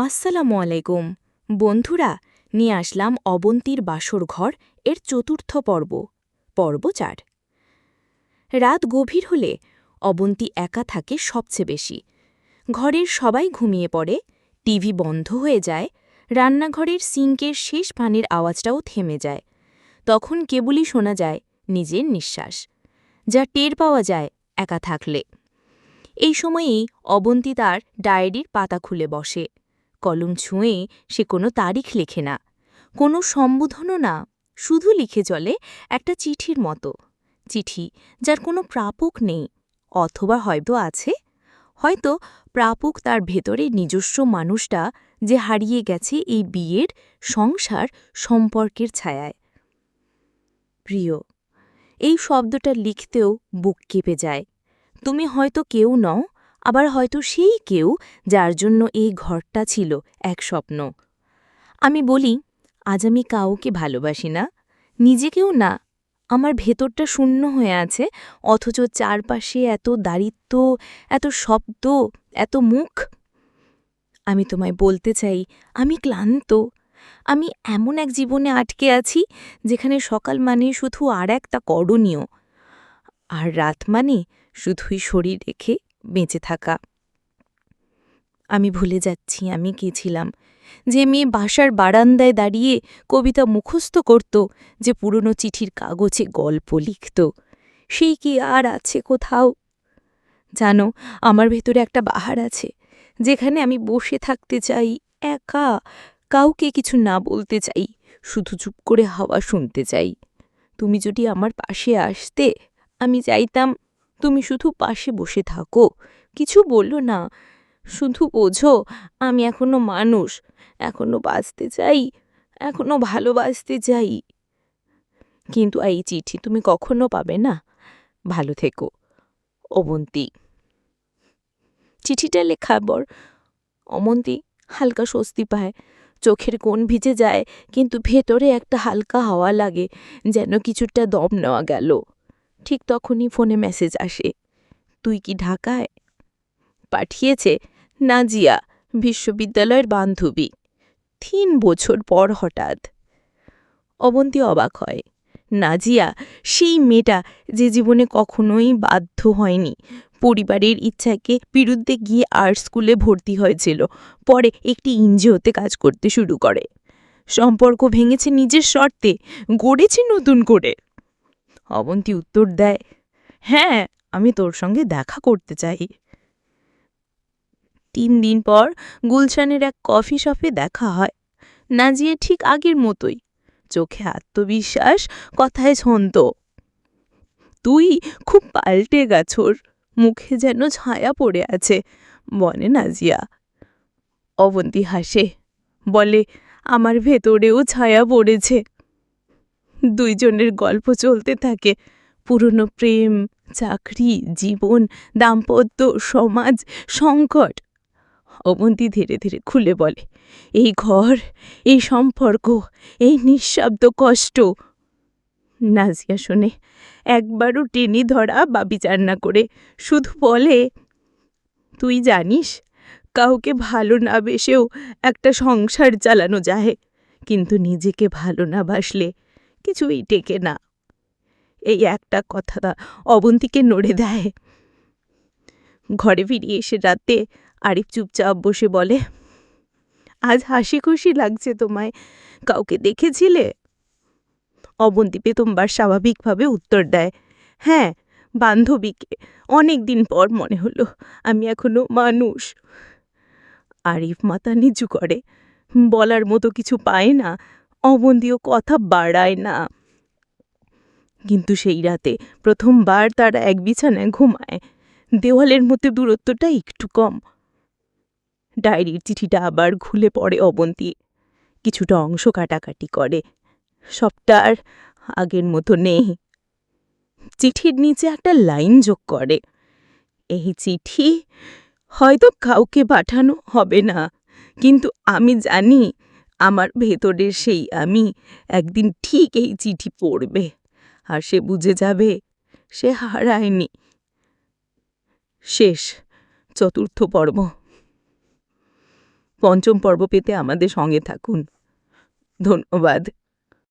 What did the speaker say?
আসসালামু আলাইকুম। বন্ধুরা, নিয়ে আসলাম অবন্তীর বাসর ঘর, এর চতুর্থ পর্ব। পর্ব চার। রাত গভীর হলে অবন্তী একা থাকে সবচেয়ে বেশি। ঘরের সবাই ঘুমিয়ে পড়ে, টিভি বন্ধ হয়ে যায়, রান্নাঘরের সিঙ্কের শেষ পানির আওয়াজটাও থেমে যায়। তখন কেবলই শোনা যায় নিজের নিঃশ্বাস, যা টের পাওয়া যায় একা থাকলে। এই সময়েই অবন্তী তার ডায়েরির পাতা খুলে বসে। কলম ছুঁয়ে সে কোনো তারিখ লেখে না, কোনো সম্বোধনও না, শুধু লিখে চলে একটা চিঠির মতো। চিঠি যার কোনো প্রাপক নেই, অথবা হয়তো আছে। হয়তো প্রাপক তার ভেতরে নিজস্ব মানুষটা যে হারিয়ে গেছে এই বিয়ের সংসার সম্পর্কের ছায়ায়। প্রিয়, এই শব্দটা লিখতেও বুক কেঁপে যায়। তুমি হয়তো কেউ নও আবার হয়তো সেই কেউ যার জন্য এই ঘরটা ছিল এক স্বপ্ন। আমি বলি, আজ আমি কাউকে ভালোবাসি না, নিজেকেও না, আমার ভেতরটা শূন্য হয়ে আছে, অথচ চারপাশে এত দারিদ্র এত শব্দ, এত মুখ। আমি তোমায় বলতে চাই, আমি ক্লান্ত, আমি এমন এক জীবনে আটকে আছি, যেখানে সকাল মানে শুধু আর একটা করণীয়, আর রাত মানে শুধুই শরীর রেখে বেঁচে থাকা। আমি ভুলে যাচ্ছি, আমি কে ছিলাম যে মেয়ে বাসার বারান্দায় দাঁড়িয়ে কবিতা মুখস্থ করত, যে পুরনো চিঠির কাগজে গল্প লিখত সেই কি আর আছে কোথাও? জানো, আমার ভেতরে একটা বাহার আছে, যেখানে আমি বসে থাকতে চাই, একা, কাউকে কিছু না বলতে চাই, শুধু চুপ করে হাওয়া শুনতে চাই। তুমি যদি আমার পাশে আসতে, আমি চাইতাম তুমি শুধু পাশে বসে থাকো। কিছু বলল না। শুধু বোঝো, আমি এখনও মানুষ। এখনও বাঁচতে চাই। এখনও ভালোবাসতে চাই। কিন্তু এই চিঠি তুমি কখনো পাবে না। ভালো থেকো অবন্তী চিঠিটা লেখার পর অমন্তি হালকা স্বস্তি পায়। চোখের কোণ ভিজে যায়, কিন্তু ভেতরে একটা হালকা হাওয়া লাগে, যেন কিছুটা দম নেওয়া গেল। ঠিক তখনই ফোনে মেসেজ আসে। তুই কি ঢাকায়? পাঠিয়েছে নাজিয়া, বিশ্ববিদ্যালয়ের বান্ধবী। তিন বছর পর হঠাৎ। অবন্তী অবাক হয়। নাজিয়া, সেই মেয়েটা যে জীবনে কখনোই বাধ্য হয়নি। পরিবারের ইচ্ছাকে বিরুদ্ধে গিয়ে আর্ট স্কুলে ভর্তি হয়েছিল। পরে একটি এনজিওতে কাজ করতে শুরু করে। সম্পর্ক ভেঙেছে নিজের শর্তে, গড়েছে নতুন করে। অবন্তী উত্তর দেয় হ্যাঁ আমি তোর সঙ্গে দেখা করতে চাই। তিন দিন পর গুলশানের এক কফি শপে দেখা হয় নাজিয়ে ঠিক আগের মতোই। চোখে আত্মবিশ্বাস, কথায় ছন্ত তুই খুব পাল্টে গেছোর, মুখে যেন ছায়া পড়ে আছে বলে নাজিয়া। অবন্তী হাসে, বলে, আমার ভেতরেও ছায়া পড়েছে। দুইজনের গল্প চলতে থাকে। পুরনো প্রেম, চাকরি, জীবন, দাম্পত্য, সমাজ, সংকট। অবন্তী ধীরে ধীরে খুলে বলে, এই ঘর, এই সম্পর্ক, এই নিঃশব্দ কষ্ট। নাজিয়া শোনে, একবারও টেনে ধরা বা বিচার না করে। শুধু বলে, তুই জানিস, কাউকে ভালো না বেসেও একটা সংসার চালানো যায় কিন্তু নিজেকে ভালো না বাসলে কিছুই টেকে না। এই একটা কথা অবন্তীকে নড়ে দেয়। ঘরে ফিরিয়ে এসে রাতে আরিফ চুপচাপ বসে বলে, আজ হাসি খুশি লাগছে তোমায়। কাউকে দেখেছিলে? অবন্তী পেতম্বার স্বাভাবিকভাবে উত্তর দেয় হ্যাঁ বান্ধবীকে। অনেক দিন পর মনে হলো আমি এখনও মানুষ। আরিফ মাথা নিচু করে, বলার মতো কিছু পায় না। অবন্তীও কথা বাড়ায় না। কিন্তু সেই রাতে প্রথমবার তারা এক বিছানায় ঘুমায়। দেওয়ালের মধ্যে দূরত্বটা একটু কম। ডায়েরির চিঠিটা আবার খুলে পড়ে অবন্তী। কিছুটা অংশ কাটাকাটি করে। সবটা আর আগের মতো নেই। চিঠির নিচে একটা লাইন যোগ করে। এই চিঠি হয়তো কাউকে পাঠানো হবে না। কিন্তু আমি জানি আমার ভেতরের সেই আমি একদিন ঠিক এই চিঠি পড়বে। আর সে বুঝে যাবে, সে হারায়নি। শেষ, চতুর্থ পর্ব। পঞ্চম পর্ব পেতে আমাদের সঙ্গে থাকুন। ধন্যবাদ।